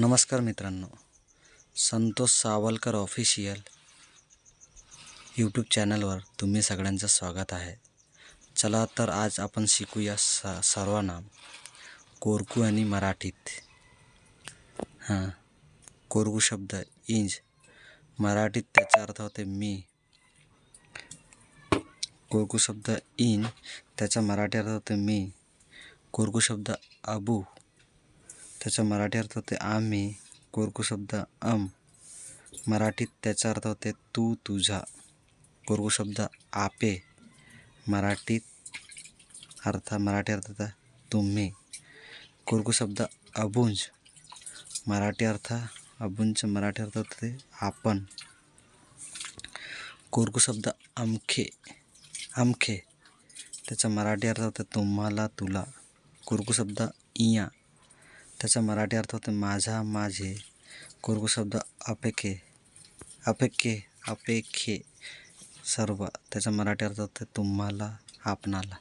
नमस्कार मित्रांनो. Santosh Savalkar official YouTube चॅनलवर तुम्ही सगळ्यांचं स्वागत आहे. चला तर आज आपण शिकूया स सर्वांना कोरकू आणि मराठीत. हां. कोरकू शब्द इंज. मराठीत त्याचा अर्थ होते मी. कोरकू शब्द इन. त्याचा मराठी अर्थ होते मी. कोरकू शब्द अबू. त्याचा मराठी अर्थ होते आम्ही कोरकू शब्द अम. मराठीत त्याचा अर्थ होते तू तुझा. कोरकू शब्द आपे. मराठीत अर्थ मराठी अर्थ होता तुम्ही. कोरकू शब्द अबुंज. मराठी अर्थ अबुंज मराठी अर्थ होते आपण. कोरकू शब्द अमखे. अमखे. त्याचा मराठी अर्थ होता तुम्हाला तुला. कोरकू शब्द इया. त्याचा मराठी अर्थ होतो माझा माझे कुरकु शब्द अपेखे अपेखे अपेखे सर्व. त्याचा मराठी अर्थ होतं तुम्हाला आपणाला.